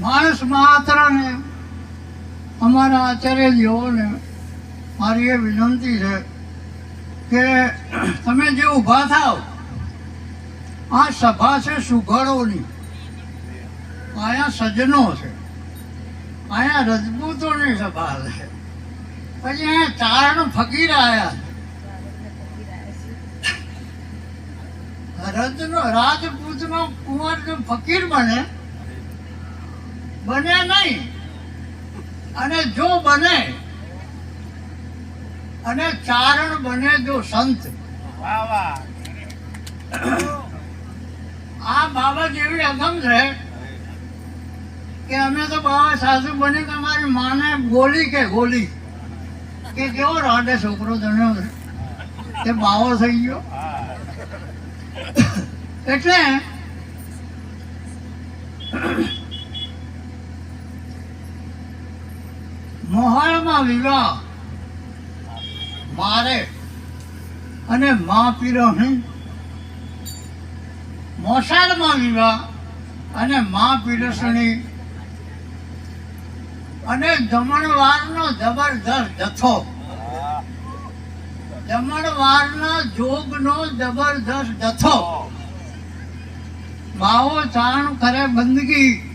માણસ માત્ર ને અમારા આચાર્યજીઓને મારી એ વિનંતી છે કે તમે જે ઊભા થાવ, આ સભા છે સુઘડોની. અહીંયા સજ્જનો છે. અહીંયા રજપૂતોની સભા છે. પછી અહીંયા ચારણ ફકીર આવ્યા છે. રજનો રાજપૂતનો કુંવર જો ફકીર બને. બને નહીં. અને જો બને અને ચારણ બને જો સંત. આ બાબત એવી અગમ છે કે અમે તો બાબા સાસુ બની તમારી માને ગોલી કે ગોલી. કે કેવો રાડે છોકરો ધન્યો તે બાવો થઈ ગયો. એટલે મોહાળમાં વિવાહ. મારે અને મા પીરોની મોસાળમાં વિવાહ અને મા પીરસણી અને દમણવારનો જબરદસ્ત જથ્થો. દમણવારના જોગનો જબરદસ્ત જથ્થો. માવો ચાણ કરે બંદગી.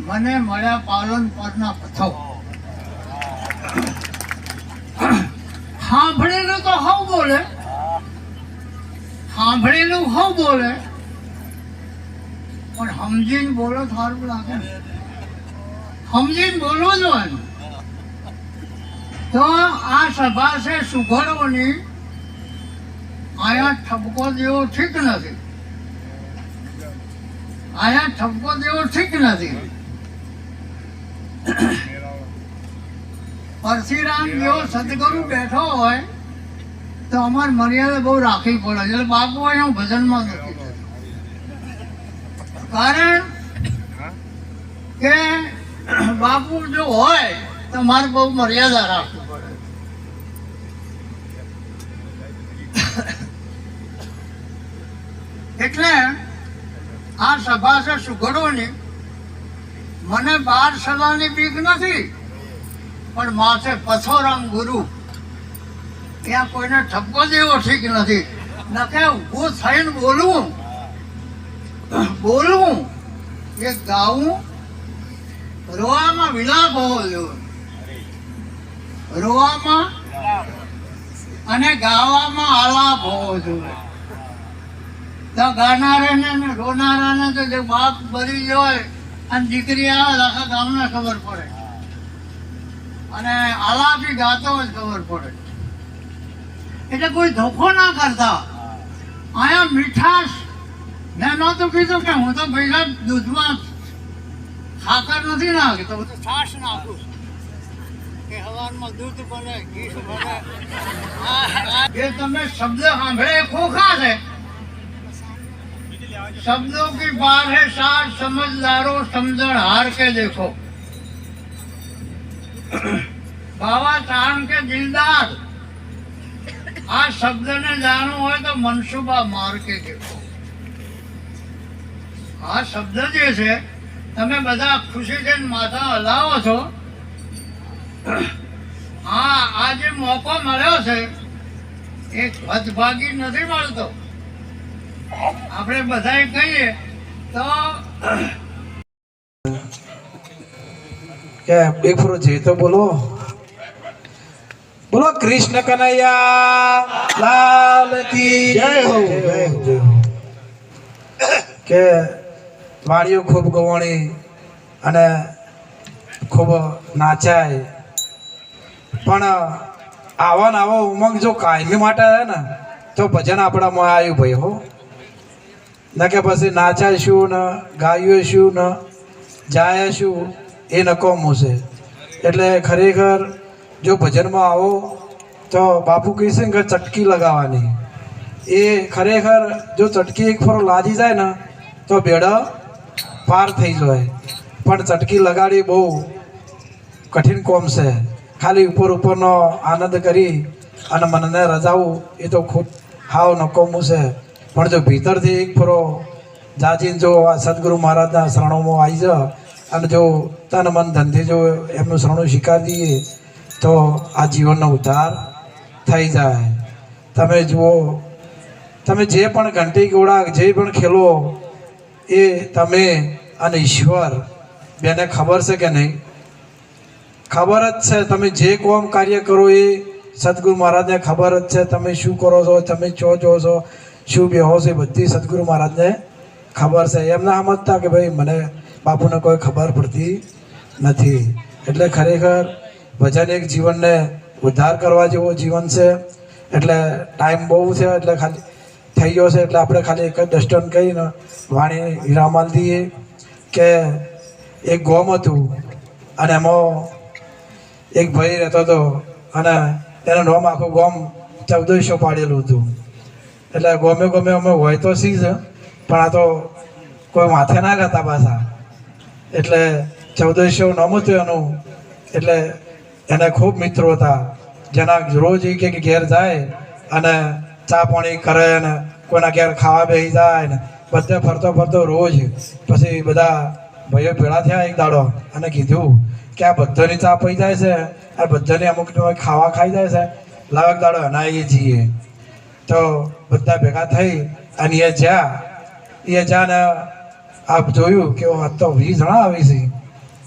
મને મળ્યા પાલન પરના પથ્થો. સાંભળેલું તો હવ બોલે. સાંભળેલું હવ બોલે. પણ સમજીને બોલો સારું લાગે સમજીને બોલવું જોઈએ તો આ સભા છે સુઘડોની. આયા ઠપકો દેવો ઠીક નથી. આયા ઠપકો દેવો ઠીક નથી. પરશુરામ જેવો સદગુરુ બેઠો હોય, તો અમારે મર્યાદા બહુ રાખવી પડે એટલે બાપુ અહીંયા ભજનમાં નથી કારણ કે બાપુ જો હોય, તો મારે બહુ મર્યાદા રાખવી પડે. એટલે આ સભા છે સુઘડોની મને બાર સલાની બીક નથી. પણ માથે પથોરામ ગુરુ. ત્યાં કોઈને ઠપકો દેવો ઠીક નથી. નકે ઊભું થઈને બોલવું. બોલવું. એ ગાવું રોવામાં વિલાપ હોવો જોઈએ. રોવામાં અને ગાવામાં આલાપ હોવો જોઈએ. તો ગાનારાને ને રોનારાને તો જે બાપ ભરી જાય અને દીકરી આવે આખા ગામને ખબર પડે. અને આલાપી ગાતો જ ખબર પડે. એટલે કોઈ ધોખો ના કરતા. અહીંયા મીઠાશ. મેં નહોતું કીધું કે હું તો પહેલા દૂધમાં ખાતર નથી નાખતો હું તો છાશ નાખું કે હવારમાં દૂધ બને ઘીસ બને એ તમે શબ્દ સાંભળે ખોખા છે. શબ્દો કી બાર હે સમજદારો સમજણ હાર કે દેખો. બાવા, તાણ કે દિલદાર? આ શબ્દને જાણવું હોય તો મનસુબા માર્કે કેવો આ શબ્દ જે છે, તમે બધા ખુશી થઈને માથા હલાવો છો. હા આ જે મોકો મળ્યો છે. એ હદભાગી નથી મળતો. આપણે બધાએ કહીએ તો કે એક ફરો જે તો બોલો. બોલો કૃષ્ણ કનૈયા લાલ કી જય હો, જય હો, કે વાડીઓ ખૂબ ગવાણી અને ખૂબ નાચાય. પણ આવો આવો ઉમંગ જો કાયમી માટે આવે ને તો ભજન આપણામાં આવ્યું ભાઈ હો. ન કે પછી નાચાય શું ને ગાયું શું ને જાય શું. એ નકોમું છે. એટલે ખરેખર જો ભજનમાં આવો, તો બાપુ કહેશે કે ચટકી લગાવવાની. એ ખરેખર જો ચટકી એક ફરો લાજી જાય ને, તો બેડા પાર થઈ જાય. પણ ચટકી લગાડી બહુ કઠિન કોમ છે. ખાલી ઉપર ઉપરનો આનંદ કરી અને મનને રજાવું, એ તો ખૂબ હાવ નકોમું છે. પણ જો ભીતરથી એક ફરો જાજીને જો સદગુરુ મહારાજના શરણોમાં આવી જા અને જો તન મન ધનથી જો એમનું શરણું સ્વીકારી દઈએ, તો આ જીવનનો ઉદ્ધાર થઈ જાય. તમે જુઓ, તમે જે પણ ઘંટી ગોળા જે પણ ખેલો, એ તમે અને ઈશ્વર, બેને ખબર છે કે નહીં? ખબર જ છે, તમે જે કોમ કાર્ય કરો એ સદગુરુ મહારાજને ખબર જ છે, તમે શું કરો છો, તમે ચો જો છો, શું બેહો છો એ બધી સદગુરુ મહારાજને ખબર છે. એમ ના સમજતા કે ભાઈ, મને બાપુને કોઈ ખબર પડતી નથી. એટલે ખરેખર ભજન એક જીવનને ઉદ્ધાર કરવા જેવો જીવન છે. એટલે ટાઈમ બહુ છે, એટલે ખાલી થઈ ગયો છે, એટલે આપણે ખાલી એક જ દસ્ટન કહીને વાણી વિરામાલ દઈએ કે એક ગોમ હતું અને એમાં એક ભાઈ રહેતો હતો અને એનું નામ આખું ગોમ ચૌદસો પાડેલું હતું. એટલે ગમે ગમે અમે હોય તો સી છે, પણ આ તો કોઈ માથે ના કરતા પાછા. એટલે ચૌદસો નામ એનું એટલે એને ખૂબ મિત્રો હતા. જેના રોજ એ કે ઘેર જાય અને ચા પાણી કરે ને કોઈના ઘેર ખાવા બેસી જાય ને બધે ફરતો ફરતો રોજ પછી બધા ભાઈઓ ભેળા થયા એક દાડો અને કીધું કે આ બધાની ચા પી જાય છે, આ બધાને અમુક ખાવા ખાઈ જાય છે. લાવક દાડો હનાવીએ છીએ તો બધા ભેગા થઈ અને એ જ્યાં એ જ્યાં આપ જોયું કે આ તો વીસ જણા આવી છે.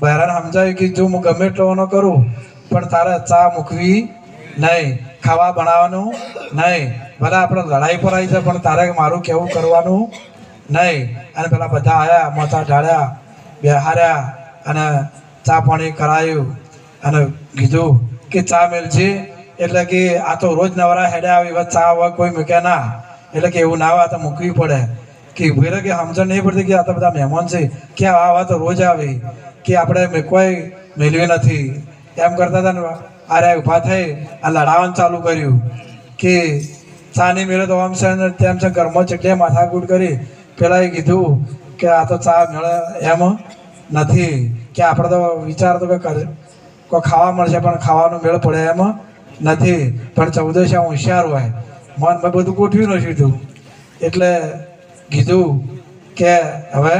બહેરાને સમજાયું કે જો હું ગમે એટલો કરું, પણ તારે ચા મૂકવી નહીં, ખાવા બનાવવાનું નહીં. ભલે આપણે લડાઈ પર આવી જાય પણ તારે મારું કેવું કરવાનું નહીં. અને પેલા બધા આવ્યા મોતા ઢાળ્યા, બેહાર્યા અને ચા પાણી કરાયું અને કીધું કે ચા મેલજે. એટલે કે આ તો રોજ નવરા હેડે આવી ચા હોય કોઈ મૂકે ના. એટલે કે એવું ના આવે તો મૂકવી પડે. કે ઊભી કે સમજણ નહીં પડતી કે આ તો બધા મહેમાન છે, કે આ વાત તો રોજ આવે, કે આપણે કોઈ મેળવી નથી. એમ કરતા હતા ને આરે ઊભા થઈ, આ લડાવવાનું ચાલુ કર્યું. કે ચાની મેળો તો આમ છે ને તેમ છે ઘરમાં ચટલી માથાકૂટ કરી, પેલા એ કીધું કે આ તો ચા મેળે એમ નથી, કે આપણે તો વિચાર તો કે કરે, કોઈ ખાવા મળશે પણ ખાવાનું મેળ પડે એમ નથી. પણ ચૌદશ હોશિયાર હોય. મન મેં બધું ગોઠવી નથી હતું એટલે કીધું કે હવે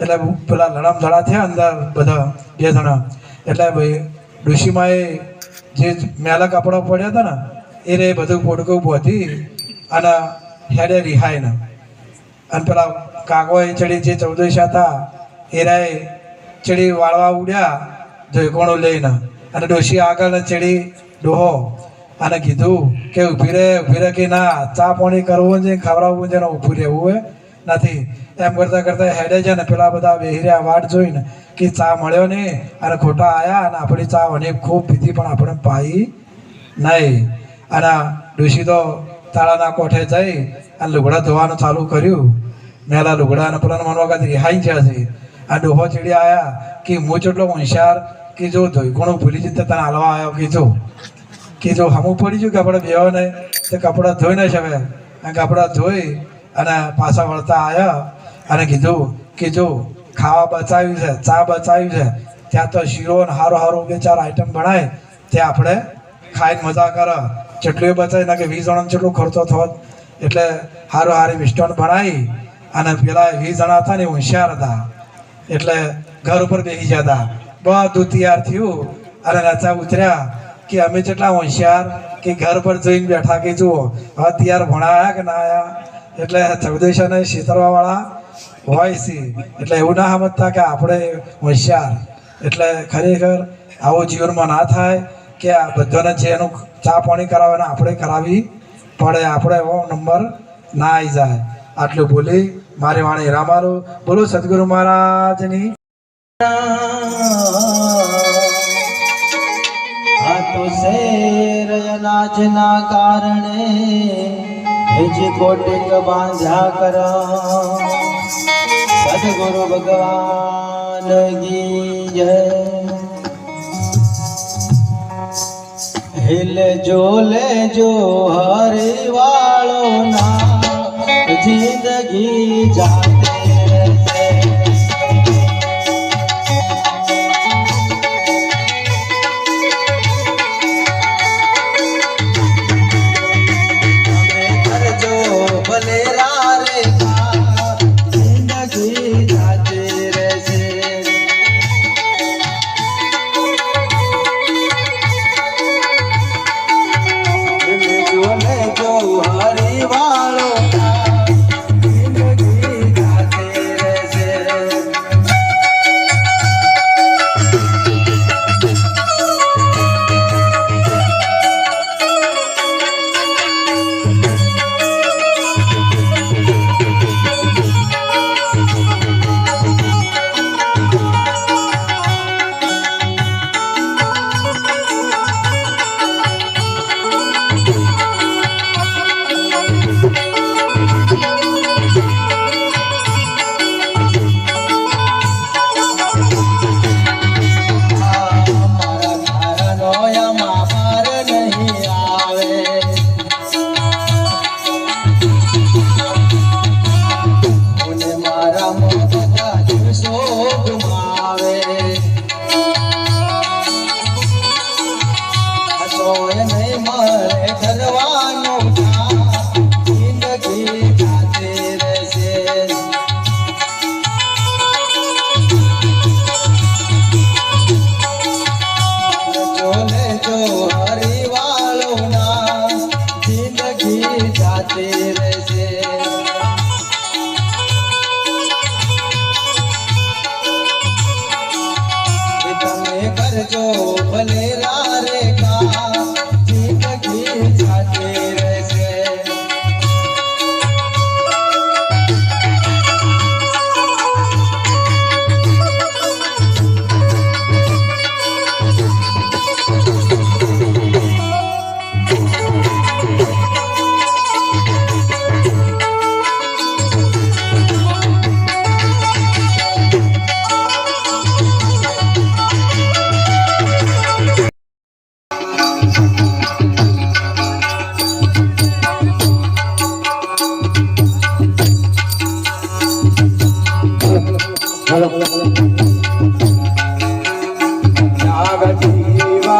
એટલે પેલા લડામ ધડા થયા અંદર બધા, બે જણા. એટલે ભાઈ ડોશીમાએ જે મેલા કપડા પડ્યા હતા ને, એ રે બધું પોટકું પહોંચી અને હેડે રિહાય ને અને પેલા કાગો એ ચડી જે ચૌદશા હતા, એ રાય ચડી વાળવા ઉડ્યા જોઈકોણું લઈને. અને ડોશી આગળ ચડી ડોહો. અને કીધું કે ઊભી રહે ઊભી રહે કે ના, ચા પાણી કરવું છે ખવડાવવું છે ને ઊભું રહેવું નથી. એમ કરતાં કરતાં હેડે છે ને પેલા બધા બેહી રહ્યા વાટ જોઈને કે ચા મળ્યો નહીં અને ખોટા આયા અને આપણી ચા અને ખૂબ પીધી પણ આપણે પાઈ નહીં. અને ડુસી તો તાળાના કોઠે જઈ અને લુગડા ધોવાનું ચાલુ કર્યું. મેલા લુગડા અને પેલા મન વખત રિહાઈ ગયા છે. આ ડોહો ચીડી આવ્યા કે હું એટલો હોશિયાર કે જો ધોઈ કોણું ભૂલી જતા તને હાલવા આવ્યો કે જો કે જો હમું પડી ગયું કપડાં આપણે બેહો ને તે કપડાં ધોઈ ન શકે અને કપડાં ધોઈ અને પાછા વળતા આવ્યા અને કીધું કે જો ખાવા બચાવ્યું છે, ચા બચાવ્યું છે, ત્યાં તો શીરો ને હારો હારો બે ચાર આઈટમ ભણાય, ત્યાં આપણે ખાઈને મજા કરે. જેટલું બચાવી ના કે વીસ જણાનો જેટલો ખર્ચો થોત એટલે હારું હારી મિષ્ટાન ભણાવી અને પેલા વીસ જણા હતા ને હોશિયાર હતા. એટલે ઘર ઉપર બેસી જતા. બધું તૈયાર થયું અને નચા ઉતર્યા. કે અમે જેટલા હોશિયાર કે ઘર પર જઈને બેઠા કે જુઓ હવે તૈયાર ભણાયા કે ના આવ્યા એટલે ચૌદેશાને શીતળવા વાળા હોય છે. એટલે એવું ના સમજતા કે આપણે હોશિયાર. એટલે ખરેખર આવું જીવનમાં ના થાય કે આ બધાને જે એનું ચા પાણી કરાવે આપણે કરાવી પડે. આપણે એવો નંબર ના આવી જાય. આટલું બોલી મારી વાણી રામારું બોલો સદગુરુ મહારાજની. આ તો શેર અનાજના કારણે હેજ કોટિક બાંધ્યા કર સદગુરુ ભગવાન કી જય હિલ જો લેજો હરિવાળો ના જિંદગી જાતે રહેશે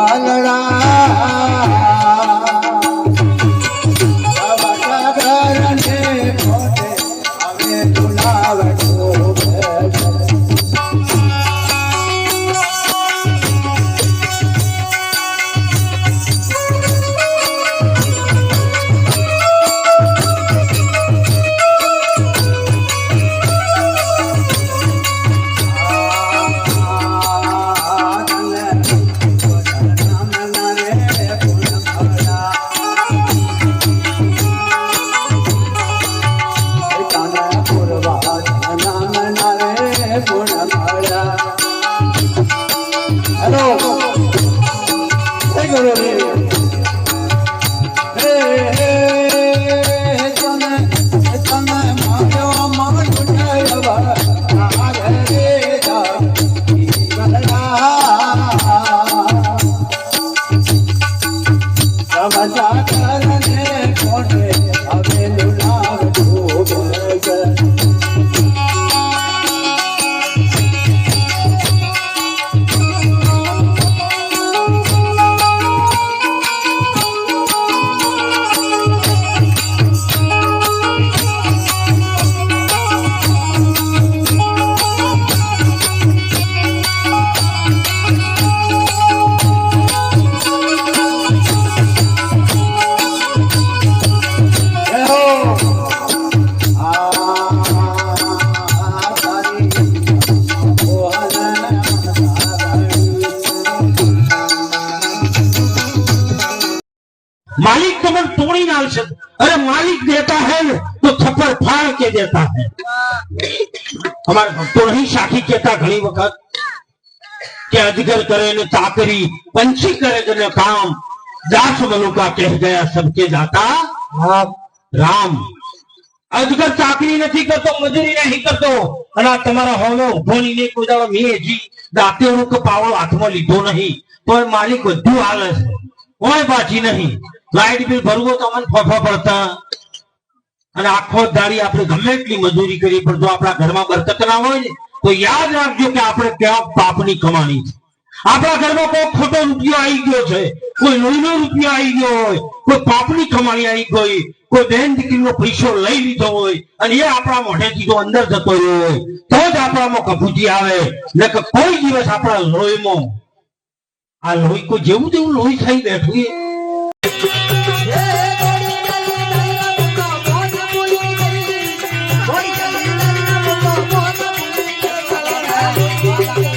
ಕಾನ मालिक तुम्हें तोड़ी नाल से अरे मालिक देता है तो थप्पड़ फाड़ के देता है हमारे भक्तों नहीं साखी कहता घनी वक्त કે અજગર કરે ને ચાકરી પંછી કરે ને કામ દાસ મનુકા કહ ગયા સબકે જાતા રામ અજગર ચાકરી નથી કરતો મજૂરી નહીં કરતો અને આ તમારા હોનો ઉભોની કોઈ દાડો મેં હજી દાંતેડું કે પાવડો હાથમાં લીધો નહીં પણ માલિક બધું હાલે છે કોઈ બાકી નહીં લાઇટ બિલ ભરવું તો અમને ફફા પડતા. અને આખો દાડી આપણે ગમે એટલી મજૂરી કરી પણ જો આપણા ઘરમાં બરકત ના હોય ને, તો યાદ રાખજો કે આપણે ક્યાં પાપની કમાણી છે. આપણા ઘરમાં કોઈ ખોટો રૂપિયો આવી ગયો છે, કોઈ લોહીનો રૂપિયો આવી ગયો હોય, કોઈ પાપની કમાણી આવી ગઈ, કોઈ બેન દીકરીનો પૈસો લઈ લીધો હોય, અને એ આપણા મોઢેથી જો અંદર જતો હોય, તો જ આપણામાં કભૂતી આવે. ને કે કોઈ દિવસ આપણા લોહીમાં, આ લોહી કોઈ જેવું તેવું લોહી થઈ બેઠું Thank you.